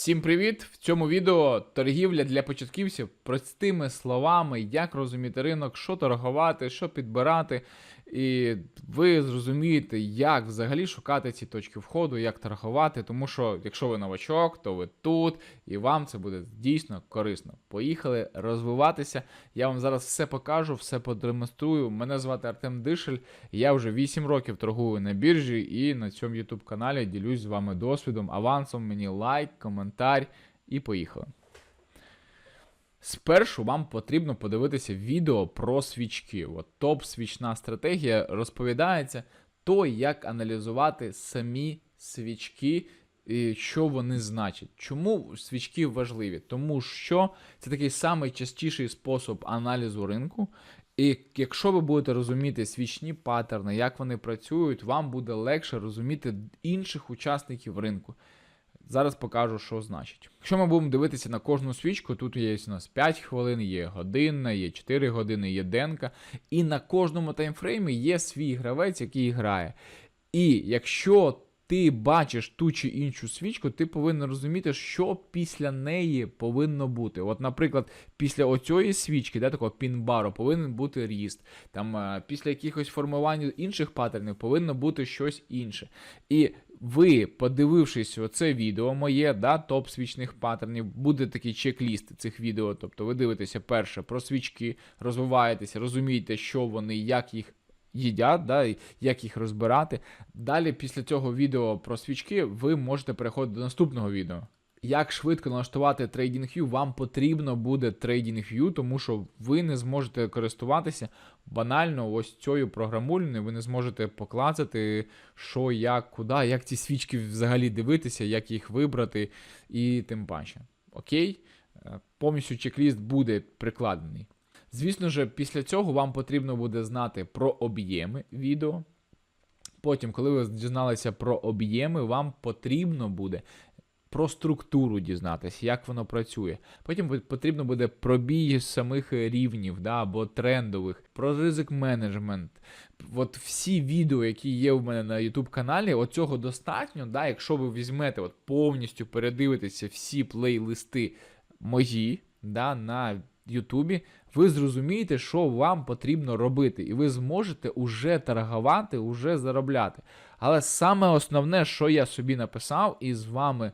Всім привіт! В цьому відео торгівля для початківців простими словами, як розуміти ринок, що торгувати, що підбирати. І ви зрозумієте, як взагалі шукати ці точки входу, як торгувати. Тому що, якщо ви новачок, то ви тут, і вам це буде дійсно корисно. Поїхали розвиватися. Я вам зараз все покажу, все продемонструю. Мене звати Артем Дишель. Я вже 8 років торгую на біржі і на цьому YouTube каналі ділюсь з вами досвідом, авансом. Мені лайк, коментар і поїхали. Спершу вам потрібно подивитися відео про свічки. От топ-свічна стратегія розповідається то, як аналізувати самі свічки, і що вони значать. Чому свічки важливі? Тому що це такий самий частіший спосіб аналізу ринку. І якщо ви будете розуміти свічні паттерни, як вони працюють, вам буде легше розуміти інших учасників ринку. Зараз покажу, що значить. Якщо ми будемо дивитися на кожну свічку, тут є у нас 5 хвилин, є годинна, є 4 години, є денка. І на кожному таймфреймі є свій гравець, який грає. І якщо ти бачиш ту чи іншу свічку, ти повинен розуміти, що після неї повинно бути. От, наприклад, після оцієї свічки, де такого пін-бару, повинен бути ріст. Там е, після якихось формувань інших паттернів повинно бути щось інше. І ви, подивившись оце відео моє, да, топ свічних паттернів, буде такий чек-ліст цих відео. Тобто ви дивитеся перше про свічки, розвиваєтеся, розумієте, що вони, як їх їдять, да, як їх розбирати. Далі, після цього відео про свічки, ви можете переходити до наступного відео. Як швидко налаштувати TradingView, вам потрібно буде TradingView, тому що ви не зможете користуватися банально ось цією програмулькою, ви не зможете поклацати, що, як, куди, як ці свічки взагалі дивитися, як їх вибрати і тим паче. Окей? Е, Повністю чек-ліст буде прикладений. Звісно ж, після цього вам потрібно буде знати про об'єми відео. Потім, коли ви дізналися про об'єми, вам потрібно буде про структуру дізнатися, як воно працює. Потім потрібно буде пробій самих рівнів да, або трендових, про ризик менеджмент. От всі відео, які є у мене на YouTube каналі, оцього достатньо. да, Якщо ви візьмете от повністю передивитеся всі плейлисти мої да, на Ютубі, ви зрозумієте, що вам потрібно робити, і ви зможете уже торгувати, уже заробляти. Але саме основне, що я собі написав і з вами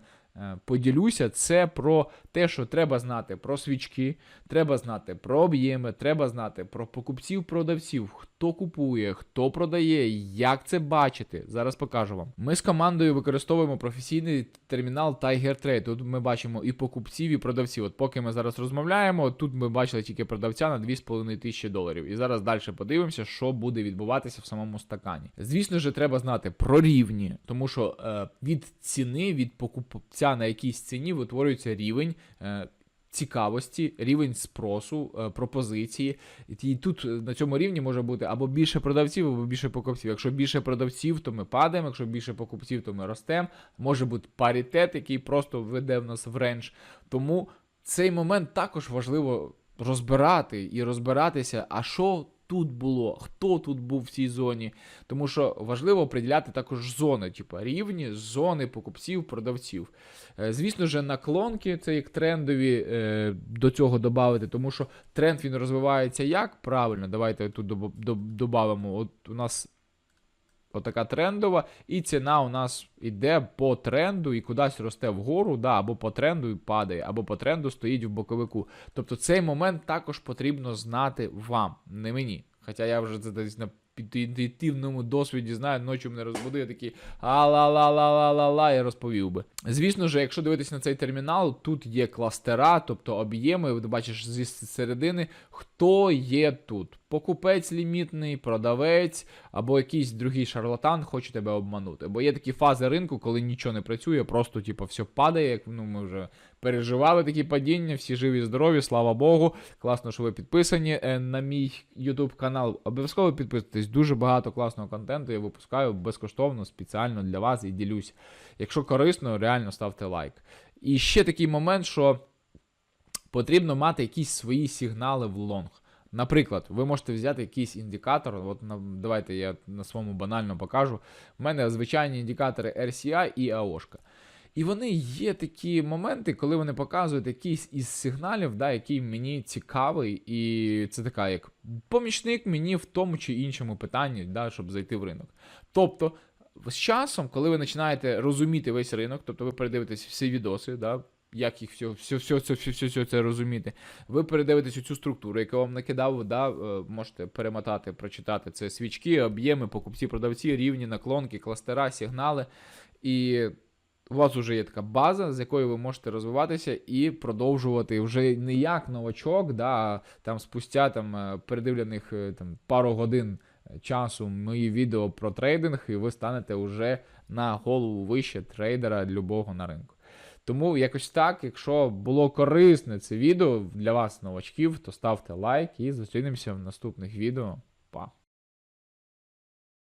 поділюся, це про те, що треба знати про свічки, треба знати про об'єми, треба знати про покупців-продавців, хто купує, хто продає, як це бачити. Зараз покажу вам. Ми з командою використовуємо професійний термінал Tiger Trade. Тут ми бачимо і покупців, і продавців. От поки ми зараз розмовляємо, тут ми бачили тільки продавця на 2,5 тисячі доларів. І зараз далі подивимося, що буде відбуватися в самому стакані. Звісно ж, треба знати про рівні, тому що е, від ціни, від покупця на якійсь ціні витворюється рівень. Е, Цікавості, рівень спросу, е, пропозиції. І тут е, на цьому рівні може бути або більше продавців, або більше покупців. Якщо більше продавців, то ми падаємо, якщо більше покупців, то ми ростемо. Може бути паритет, який просто веде в нас в рендж. Тому цей момент також важливо розбирати і розбиратися, а що тут було, хто тут був в цій зоні. Тому що важливо приділяти також зони, типу рівні, зони покупців, продавців. Е, Звісно ж, наклонки це як трендові е, до цього додати, тому що тренд він розвивається як правильно. Давайте тут додамо. От у нас. Отака трендова, і ціна у нас йде по тренду і кудись росте вгору, да, або по тренду і падає, або по тренду стоїть в боковику. Тобто цей момент також потрібно знати вам, не мені. Хоча я вже це десь інтуїтивному досвіді знаю, ночі мене розбудив, такий а-ла-ла-ла-ла-ла-ла, я розповів би. Звісно ж, якщо дивитися на цей термінал, тут є кластера, тобто об'єми, ти бачиш зі середини, хто є тут. Покупець лімітний, продавець або якийсь другий шарлатан хоче тебе обманути. Бо є такі фази ринку, коли нічого не працює, просто типу, все падає. Як ну, ми вже переживали такі падіння, всі живі, здорові, слава Богу. Класно, що ви підписані е, на мій YouTube канал. Обов'язково підписуйтесь. Дуже багато класного контенту я випускаю безкоштовно, спеціально для вас і ділюсь. Якщо корисно, реально ставте лайк. І ще такий момент, що потрібно мати якісь свої сигнали в лонг. Наприклад, ви можете взяти якийсь індикатор. От давайте я на своєму банально покажу. У мене звичайні індикатори RCI і AOSH. І вони є такі моменти, коли вони показують якийсь із сигналів, да, який мені цікавий, і це така як помічник мені в тому чи іншому питанні, да, щоб зайти в ринок. Тобто, з часом, коли ви починаєте розуміти весь ринок, тобто ви передивитесь всі відоси, да, як їх все, все, все, все, все, все, все це розуміти, ви передивитесь цю структуру, яку вам накидав, да, е, можете перемотати, прочитати. Це свічки, об'єми, покупці, продавці, рівні, наклонки, кластера, сигнали. І у вас вже є така база, з якою ви можете розвиватися і продовжувати вже не як новачок, да, там спустя там е, передивлених е, там, пару годин часу мої відео про трейдинг, і ви станете вже на голову вище трейдера любого на ринку. Тому якось так, якщо було корисне це відео для вас, новачків, то ставте лайк і зустрінемося в наступних відео.